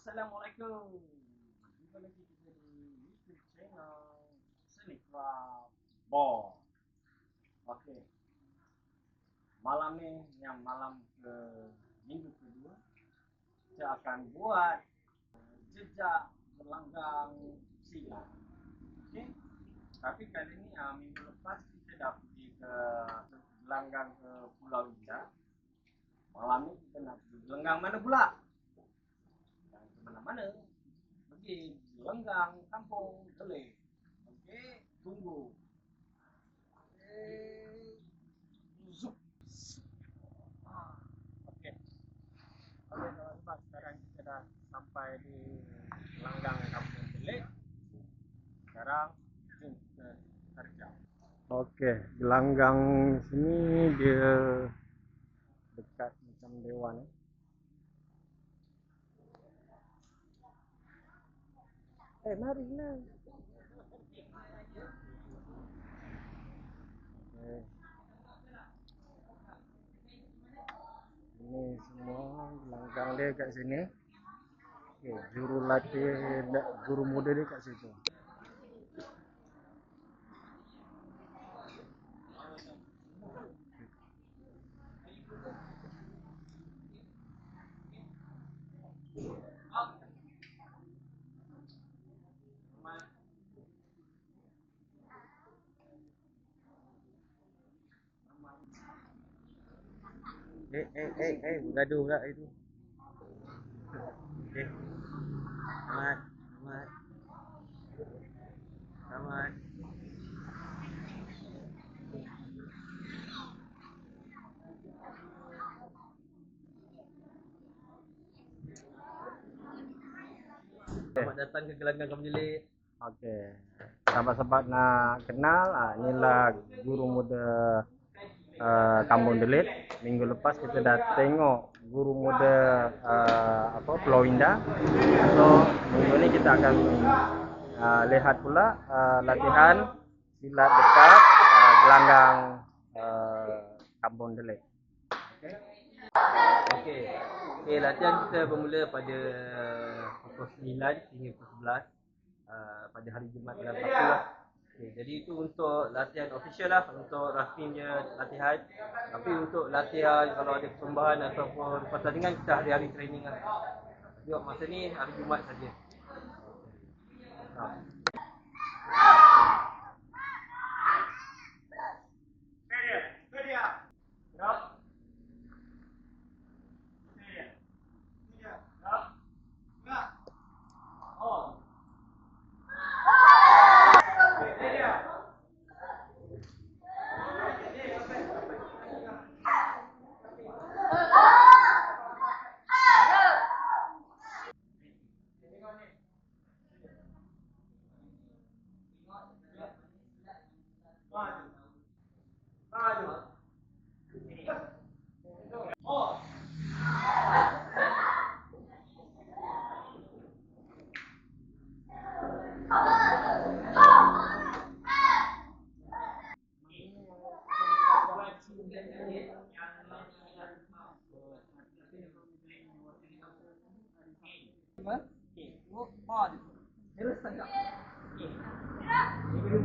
Assalamualaikum. Jumpa lagi kita di YouTube channel Selikra Ball. Okey. Malam ni yang malam ke minggu kedua kita akan buat jejak berlanggang silat. Okey. Tapi kali ni uh, minggu lepas kita dah pergi ke berlanggang ke Pulau Indah. Malam ni kita nak pergi berlanggang mana pula? Mana-mana. Pergi berlanggang kampung Kelih. Okey, tunggu. Okey. Zup. Ah, Okey. Okey, teman-teman, sekarang kita dah sampai di gelanggang kampung Kelih. Sekarang jom kita terjang. Okey, gelanggang sini dia dekat macam dewan eh. Eh, marilah. Okay. Ini semua gelanggang dia kat sini. Okay, juru latih, guru muda dia kat situ. Eh, eh, eh, eh, bergaduh pula itu. Okey. Selamat, selamat. Selamat. Selamat datang ke Gelanggang Kampung Jelik. Okey. Sahabat-sahabat nak kenal, ah, inilah guru muda uh, Kampung Delit. Minggu lepas kita dah tengok guru muda uh, apa Pulau Indah. So, minggu ni kita akan uh, lihat pula uh, latihan silat dekat uh, gelanggang uh, Kampung Delit. Okey. Okey, latihan kita bermula pada pukul 9 hingga pukul 11 uh, pada hari Jumaat bulan 1 lah. Okey, jadi itu untuk latihan official lah, untuk rasminya latihan. Tapi untuk latihan kalau ada persembahan ataupun pertandingan kita hari-hari training lah. Tapi masa ni hari Jumaat saja. Ha.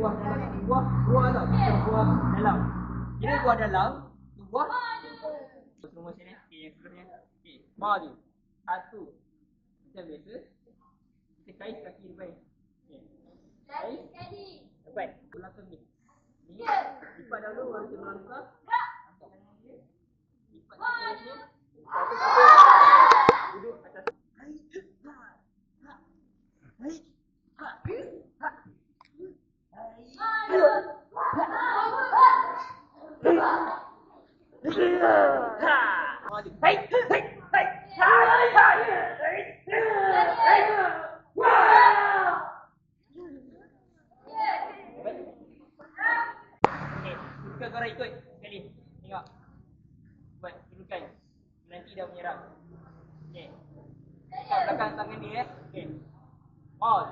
Buah dalam buah buah tau, bukan buah dalam. Ini buah dalam, buah. Terus rumah sini. Okey, yang seterusnya. Okey, dia. Satu. Macam biasa. Kita kait kaki depan. Okey. Kait. Depan. Belakang ni. Ni. Lipat dahulu baru kita melangkah. Angkat tangan dia. Lipat tangan dia. Lepas tu kita duduk atas Bukan Nanti dah menyerang. Okey. Dekat belakang tangan dia eh. Okey. Hold.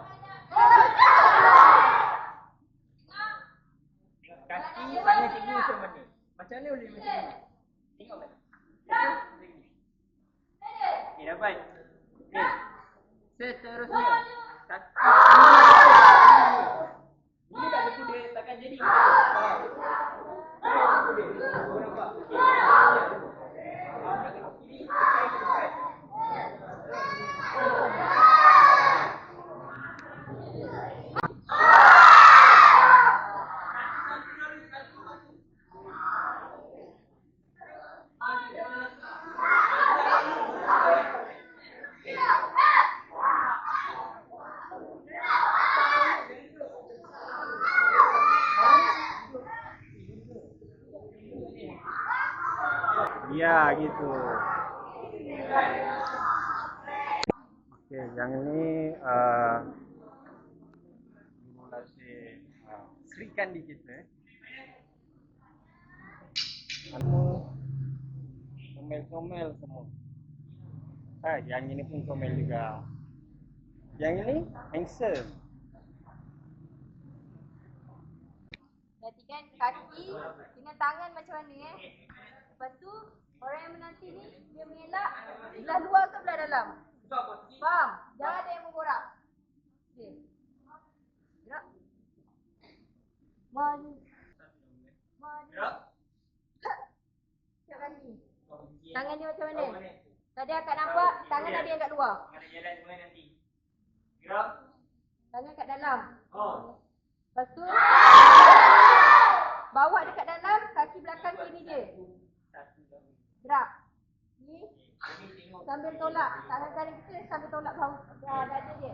Tengok kaki tangan cikgu macam mana. Macam mana boleh macam ni? Tengok kan. Okey, dapat. Okey. Seterusnya. Kaki. Ini tak betul dia takkan jadi. Ah. Okey. Kau nampak? Okey. Ah, kaki kiri, kaki depan. Ya gitu. Oke, yang ini uh, simulasi uh, Sri Kandi kita. Anu comel-comel semua. Ah, yang ini pun comel juga. Yang ini handsome. Perhatikan kaki dengan tangan macam mana eh. Lepas tu orang yang menanti ni dia mengelak belah luar ke belah dalam. Faham? Jangan ada yang berborak. Okey. Gerak. Maju. Maju. Sekejap kaki. Tangan ni macam mana? Tadi akak nampak tangan ada yang kat luar. Ada jalan mulai nanti. Gerak. Tangan kat dalam. Oh. Lepas tu bawa dekat dalam kaki belakang kiri je. Gerak. Ni sambil tolak. Tangan kanan kita sambil tolak bahu uh, dada dia.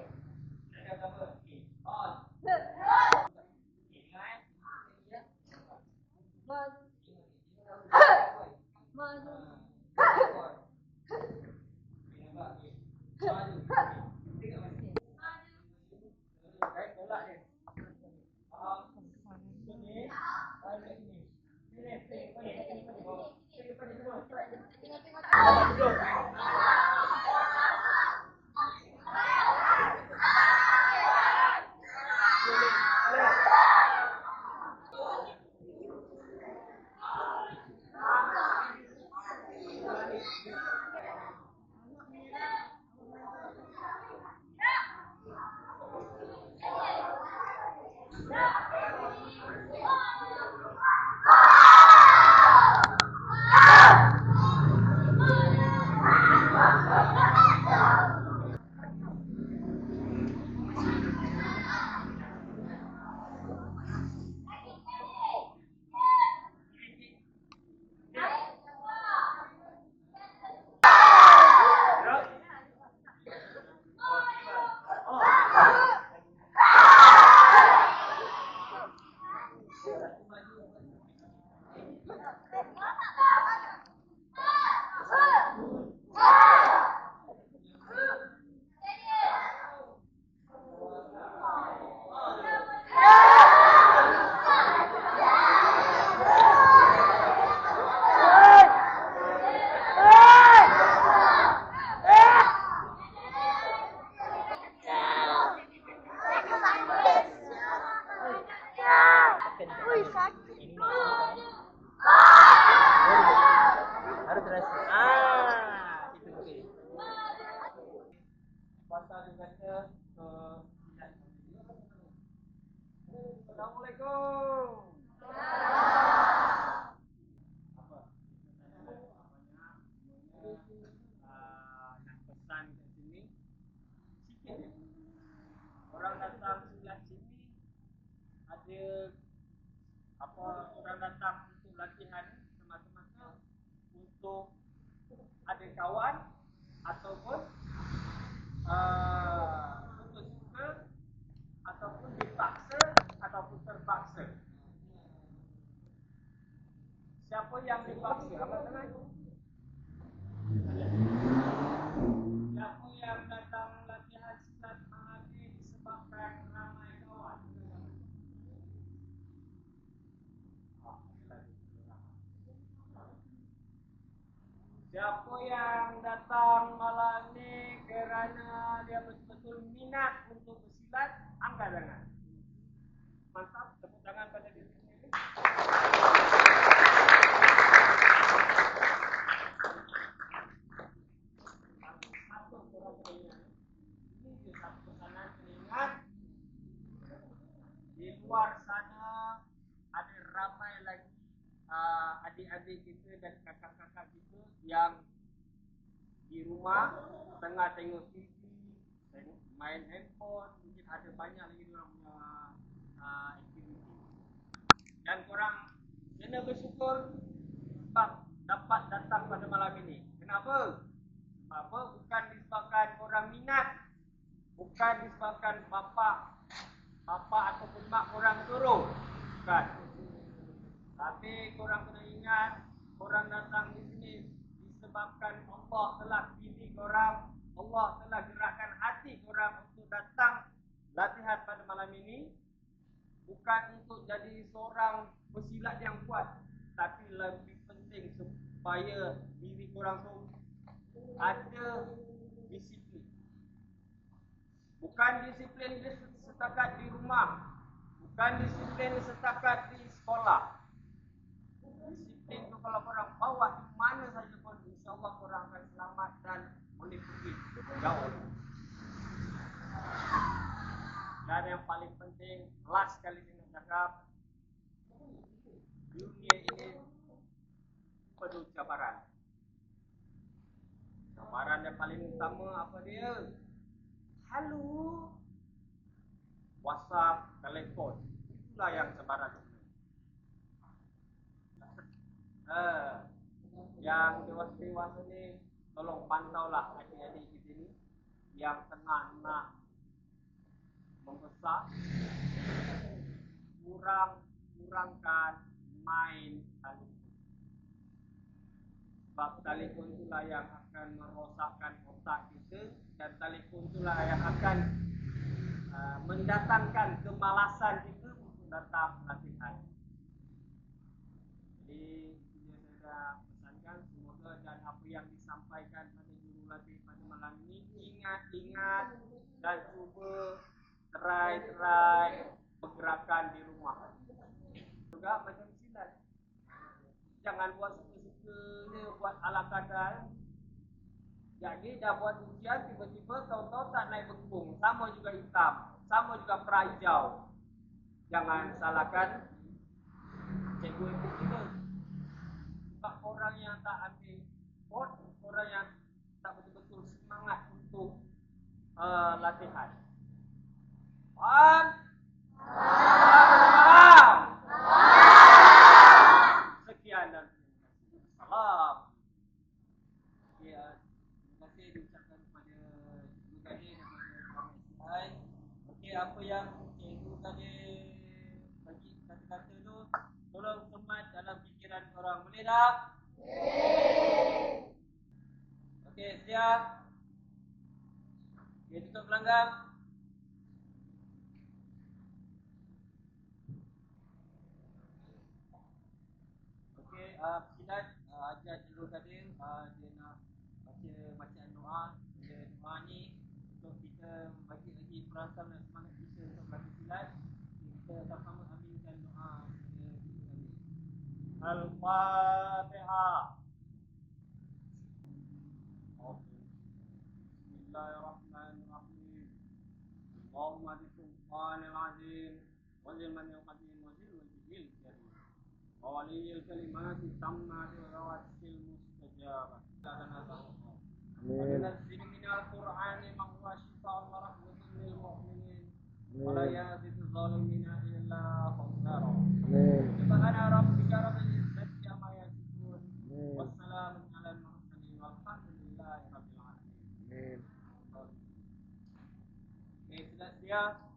Harus terasa. Ah, itu okey. Dia kata uh, Assalamualaikum. Orang datang sebelah sini ada apa orang datang untuk latihan semata-mata untuk ada kawan ataupun uh, suka ataupun dipaksa ataupun terpaksa. Siapa yang dipaksa? Apa tangan? Siapa yang datang latihan silat malam ini disebabkan ramai kawan? Siapa yang datang malam ni kerana dia betul-betul minat untuk bersilat, angkat tangan. Mantap, tepuk tangan pada diri sendiri. Di luar sana ada ramai lagi uh, adik-adik kita dan kakak-kakak kita yang di rumah tengah tengok TV, tengok main handphone, mungkin ada banyak lagi orang punya uh, aktiviti. Dan korang kena bersyukur sebab dapat datang pada malam ini. Kenapa? Sebab? Bukan disebabkan korang minat, bukan disebabkan bapa bapa ataupun mak korang suruh. Bukan. Tapi korang kena ingat, korang datang di sini disebabkan Allah telah pilih korang, Allah telah gerakkan hati korang untuk datang latihan pada malam ini bukan untuk jadi seorang pesilat yang kuat, tapi lebih penting supaya diri korang tu ada disiplin. Bukan disiplin setakat di rumah, bukan disiplin setakat di sekolah. Disiplin tu kalau korang bawa di mana saja pun insyaAllah korang akan selamat dan boleh pergi jauh. Dan yang paling penting, last kali nak cakap, dunia ini penuh cabaran. Cabaran yang paling utama apa dia? Halo. WhatsApp, telefon. Itulah yang cabaran. Eh, yang dewasa-dewasa ni tolong pantaulah adik-adik kita ni yang tengah nak membesar kurang kurangkan main tali. Sebab telefon itulah yang akan merosakkan otak kita dan telefon itulah yang akan uh, mendatangkan kemalasan kita untuk datang latihan. Jadi pesankan semoga dan apa yang disampaikan pada juru latih pada malam ini ingat-ingat dan cuba try-try pergerakan di rumah. Juga macam silat. Jangan buat suka-suka je buat ala kadar. Jadi dah buat ujian tiba-tiba tahu-tahu tak naik berkebung. Sama juga hitam. Sama juga perah hijau. Jangan salahkan cikgu. Sebab orang yang tak ambil pot, orang yang tak betul-betul semangat untuk uh, latihan. Faham? Apa yang Cikgu Kadir bagi kata-kata tu, tolong semat dalam fikiran korang. Boleh tak? Okey, siap. Okey, tutup gelanggang. Okey, uh, silat uh, ajar Cikgu Kadir uh, dia nak baca bacaan doa. Bila doa ni untuk kita bagi lagi perasan Al-Fatihah. Okey. Bismillahirrahmanirrahim. Allahumma bisultanil azim. Wajilman yang qadim wajil wajil karim. وولي الكلمات التامة والرواسي المستجابة لنا وننزل من القرآن ما هو شفاء ورحمة للمؤمنين ولا يزيد الظالمين galera!